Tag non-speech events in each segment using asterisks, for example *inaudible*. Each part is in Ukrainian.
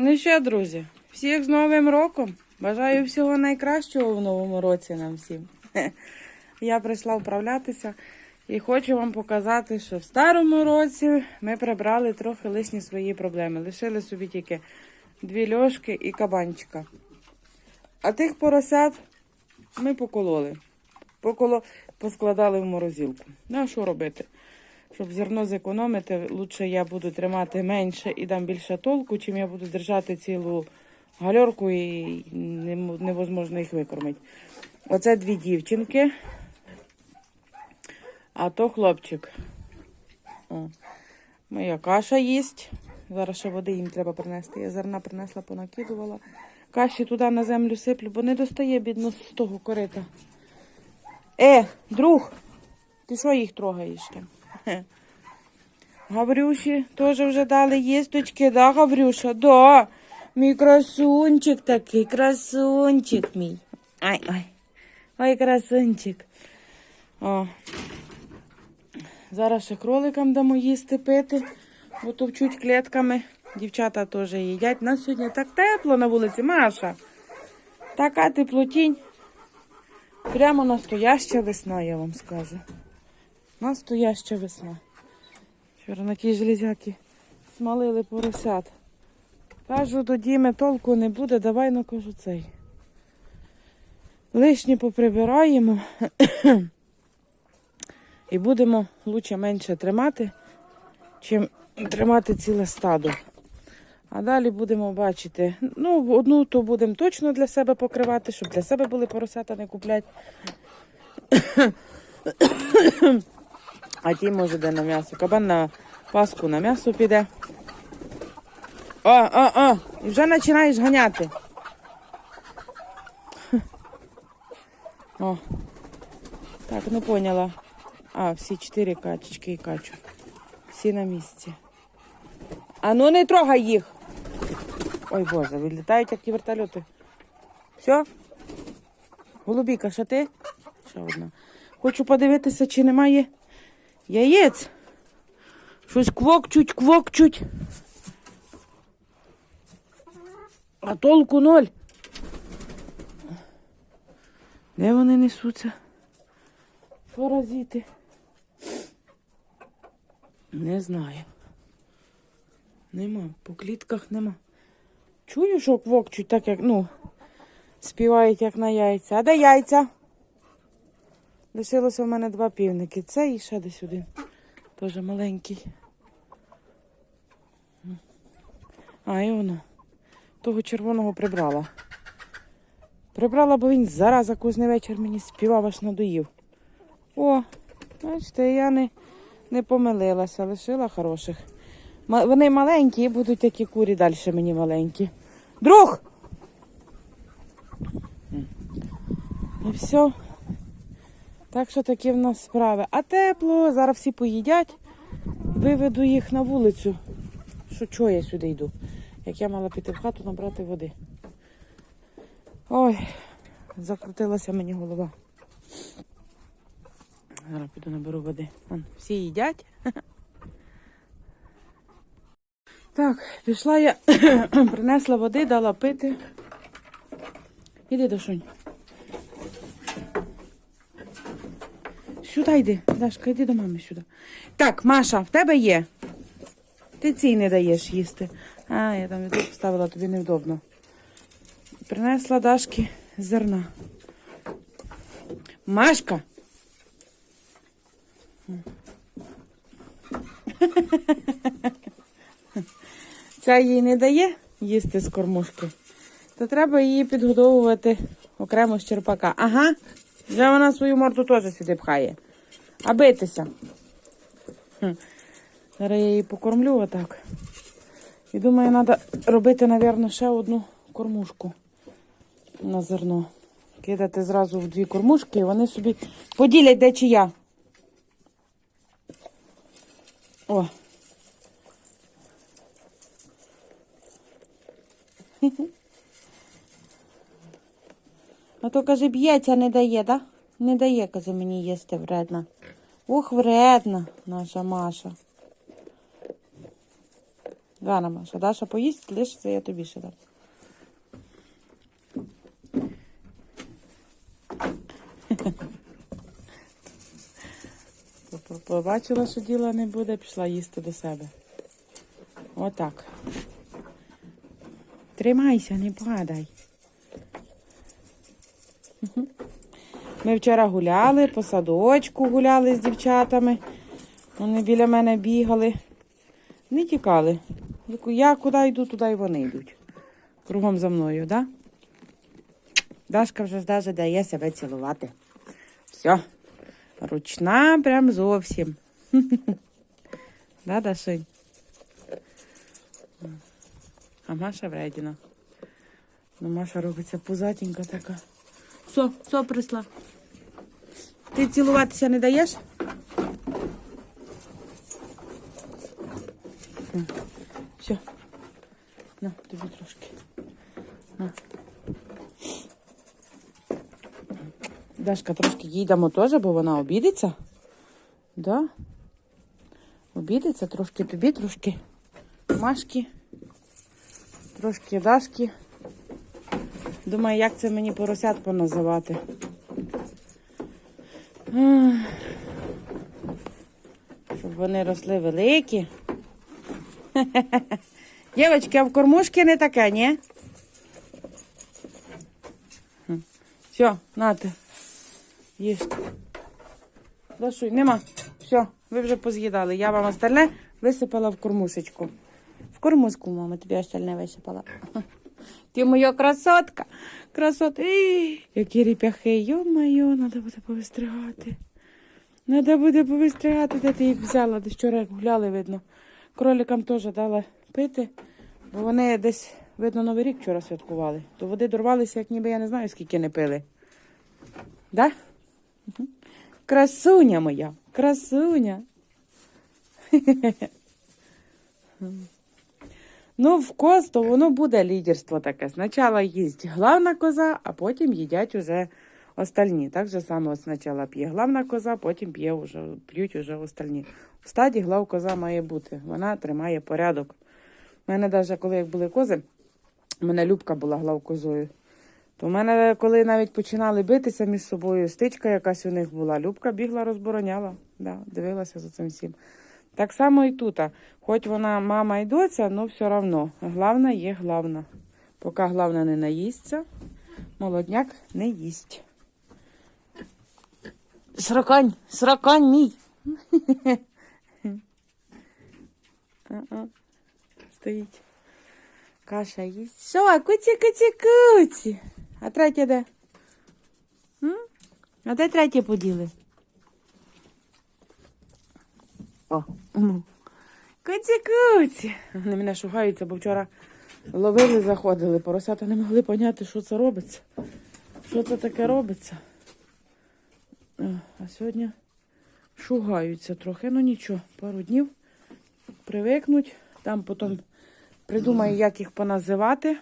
Ну що, друзі, всіх з Новим роком. Бажаю всього найкращого в новому році нам всім. *laughs* Я прийшла вправлятися і хочу вам показати, що в старому році ми прибрали трохи лишні свої проблеми. Лишили собі тільки дві льошки і кабанчика. А тих поросят ми покололи. Поколо... Поскладали в морозилку. Ну, а що робити? Щоб зерно зекономити, лучше я буду тримати менше і дам більше толку, чим я буду держати цілу гальорку і невозможно їх викормити. Оце дві дівчинки, а то хлопчик. О. Моя каша їсть. Зараз ще води їм треба принести. Я зерна принесла, понакидувала. Каші туди на землю сиплю, бо не достає бідно з того корита. Е, друг, ти що їх трогаєш там? *laughs* Гаврюші теж вже дали їсточки, да, Гаврюша? Да. Мій красунчик такий, красунчик мій. Ай, ай. Ой, красунчик. О. Зараз ще кроликам дамо їсти пити, бо товчуть клітками. Дівчата теж їдять. Нас сьогодні так тепло на вулиці, Маша. Така теплотінь. Прямо настояща весна, я вам скажу. Настояща весна. Вчора на тій железяки смалили поросят. Кажу, до Діми толку не буде, давай ну кажу цей. Лишні поприбираємо і будемо лучше менше тримати, чим тримати ціле стадо. А далі будемо бачити. Ну, одну то будемо точно для себе покривати, щоб для себе були поросята не купляти. А ті може де на м'ясо. Кабан на паску на м'ясо піде. О, о, о! І вже починаєш ганяти. О. Так, не поняла. А, всі чотири качечки і качу. Всі на місці. А ну не трогай їх. Ой Боже, вилітають як ті вертольоти. Все? Голубіка, ще ти? Ще одна. Хочу подивитися, чи немає яєць. Щось квокчуть, квокчуть. А толку ноль. Де вони несуться? Паразити. Не знаю. Нема, по клітках нема. Чую, що квокчуть так, як, ну, співають як на яйця. А де яйця? Лишилося в мене два півники. Це і ще десь один. Теж маленький. А, і воно. Того червоного прибрала. Прибрала, бо він зараза кожен вечір мені співав, аж надоїв. О, бачите, я не, не помилилася, лишила хороших. Вони маленькі і будуть такі курі далі мені маленькі. Друг! І все. Так що такі в нас справи. А тепло, зараз всі поїдять. Виведу їх на вулицю. Що чого я сюди йду? Як я мала піти в хату набрати води. Ой, закрутилася мені голова. Зараз піду наберу води. Вон, всі їдять. Так, пішла я, *coughs* принесла води, дала пити. Іди, Дашунь. Сюди йди, Дашка, йди до мами сюди. Так, Маша, в тебе є. Ти цій не даєш їсти. А, я там віду поставила, тобі невдобно. Принесла Дашки зерна. Машка. *laughs* Ця їй не дає їсти з кормушки, то треба її підгодовувати окремо з черпака. Ага, вже вона свою морду теж сюди пхає. А битися. Хм. Зараз я її покормлю отак. І думаю, треба робити, мабуть, ще одну кормушку на зерно. Кидати зразу в дві кормушки, і вони собі поділять де чия. О. *laughs* А то, каже, б'ється, не дає, да? Не дає, каже, мені їсти вредна. Ух, вредна наша Маша. Рано, Маша. Даша поїсть, лишиться, я тобі ще дам. *laughs* Побачила, що діла не буде, пішла їсти до себе. Отак. Тримайся, не падай. Ми вчора гуляли, по садочку гуляли з дівчатами. Вони біля мене бігали. Не тікали. Я куди йду, туди й вони йдуть. Кругом за мною, да? Дашка вже даже дає себе цілувати. Все. Ручна прям зовсім. *laughs* Да, Дашинь? А Маша вредіна. Ну, Маша робиться пузатенька така. Все, все, присла. Ти цілуватися не даєш? Все. На, тобі трошки. На. Дашка, трошки їй дамо теж, бо вона обідеться. Да? Обідеться трошки тобі, трошки Машки, трошки Дашки. Думаю, як це мені поросят поназивати. Щоб вони росли великі. Дівчатки, а в кормушки не таке, ні? Все, нате. Їжте. Дашуй, нема. Все, ви вже поз'їдали. Я вам остальне висипала в кормушечку. В кормушку, мама, тобі остальне висипала. Ти моя красотка. Красотка. Які ріп'яхи. Йо-моє, треба буде повистригати. Треба буде повистригати, де ти їх взяла. Десь вчора гуляли, видно. Кроликам теж дала пити, бо вони десь, видно, Новий рік вчора святкували. То води дорвалися, як ніби я не знаю, скільки не пили. Да? Мгм. Красуня моя, красуня. *laughs* Ну, в коз, то воно буде лідерство таке. Спочатку їсть главна коза, а потім їдять уже остальні. Так же само спочатку п'є главна коза, потім п'є уже, п'ють уже остальні. В стаді глав коза має бути. Вона тримає порядок. У мене навіть коли як були кози, у мене Любка була глав козою. То в мене, коли навіть починали битися між собою, стичка якась у них була, Любка бігла, розбороняла, да, дивилася за цим всім. Так само і тут. Хоч вона мама і доця, але все одно. Главна є главна. Поки главна не наїсться, молодняк не їсть. Срокань, срокань мій. Стоїть. Каша їсть. Що, куці, куці, куці. А третя де? А де третє поділи? О, ну. Куці, куці. Вони мене шугаються, бо вчора ловили, заходили. Поросята не могли поняти, що це робиться. Що це таке робиться. А сьогодні шугаються трохи. Ну нічого, пару днів привикнуть. Там потім придумаю, як їх поназивати.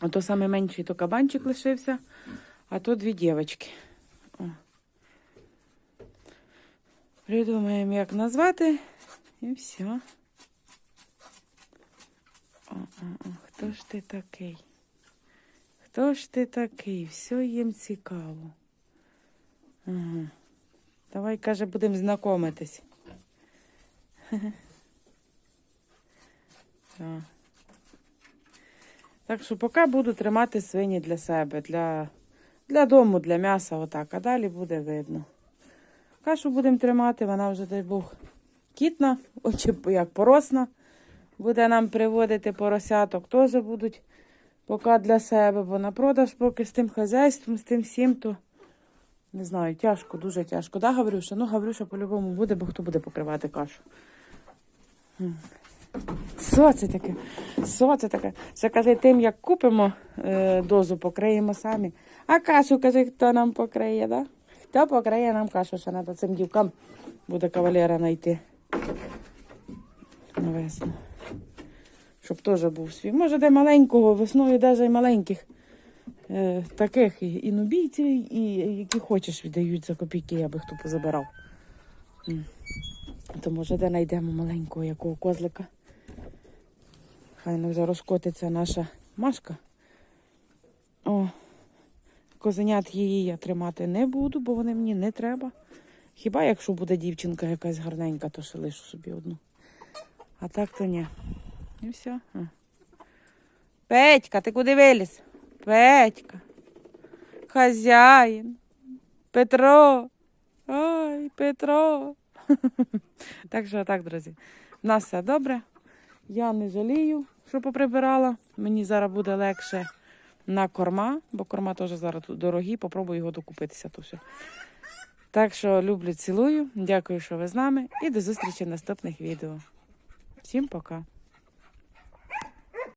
А то саме менший то кабанчик лишився, а то дві дівчатки. О. Придумаємо, як назвати. І все. О, о, о. Хто ж ти такий? Хто ж ти такий? Все їм цікаво. Ага. Давай, каже, будемо знайомитись. *laughs* Так. Що поки буду тримати свині для себе, для, для дому, для м'яса, отак, а далі буде видно. Кашу будемо тримати, вона вже, дай Бог, кітна, очі як поросна. Буде нам приводити поросяток, теж будуть поки для себе, бо на продаж поки з тим хазяйством, з тим всім, то не знаю, тяжко, дуже тяжко. Да, Гаврюша? Ну, Гаврюша по-любому буде, бо хто буде покривати кашу. Що це таке? Що це таке? Ще каже, тим, як купимо е, дозу, покриємо самі. А кашу, каже, хто нам покриє, да? Хто покриє нам кашу, що треба цим дівкам буде кавалера знайти. На весну. Щоб теж був свій. Може, де маленького, весною навіть і маленьких. Е, таких і, нубійців, і які хочеш віддають за копійки, аби хто позабирав. То може де знайдемо маленького якого козлика. Хай не вже розкотиться наша машка. О, козенят її я тримати не буду, бо вони мені не треба. Хіба якщо буде дівчинка якась гарненька, то ще лишу собі одну. А так то ні. І все. Петька, ти куди виліз? Петька. Хазяїн. Петро. Ой, Петро. *laughs* так що так, друзі. У нас все добре. Я не жалію, що поприбирала. Мені зараз буде легше на корма, бо корма теж зараз дорогі, попробую його докупитися. То все. Так що люблю, цілую. Дякую, що ви з нами. І до зустрічі в наступних відео. Всім пока.